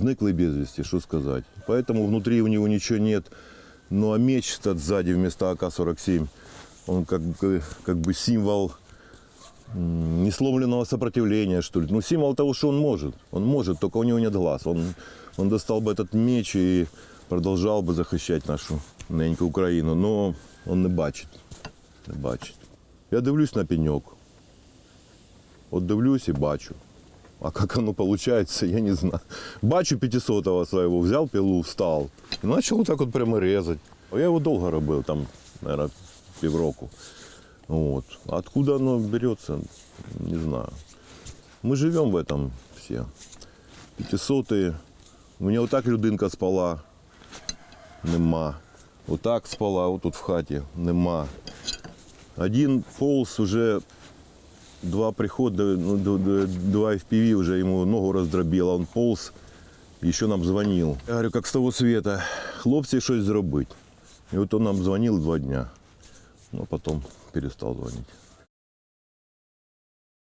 Зныклый без вести, что сказать. Поэтому внутри у него ничего нет. Ну а меч этот сзади вместо АК-47, он как бы, как бы символ несломленного сопротивления, что ли. Ну, символ того, что он может. Он может, только у него нет глаз. Он, он достал бы этот меч и продолжал бы захищати нашу неньку Україну. Но он не бачить. Не бачить. Я дивлюсь на пеньок. От дивлюсь і бачу. А как оно получается, я не знаю. Бачу 500-го своего, взял пилу, встал. И начал вот так вот прямо резать. Я его долго робил, там, наверное, півроку. Вот. Откуда оно берется, не знаю. Мы живем в этом все. 500 У меня вот так людинка спала, нема. Вот так спала, вот тут в хаті, нема. Один полз уже два прихода, ну, два FPV уже ему ногу роздробило, он полз, еще нам звонил. Я говорю, как с того света, хлопці щось зробить. І от он нам дзвонив два дня, ну, а потом перестал звонить.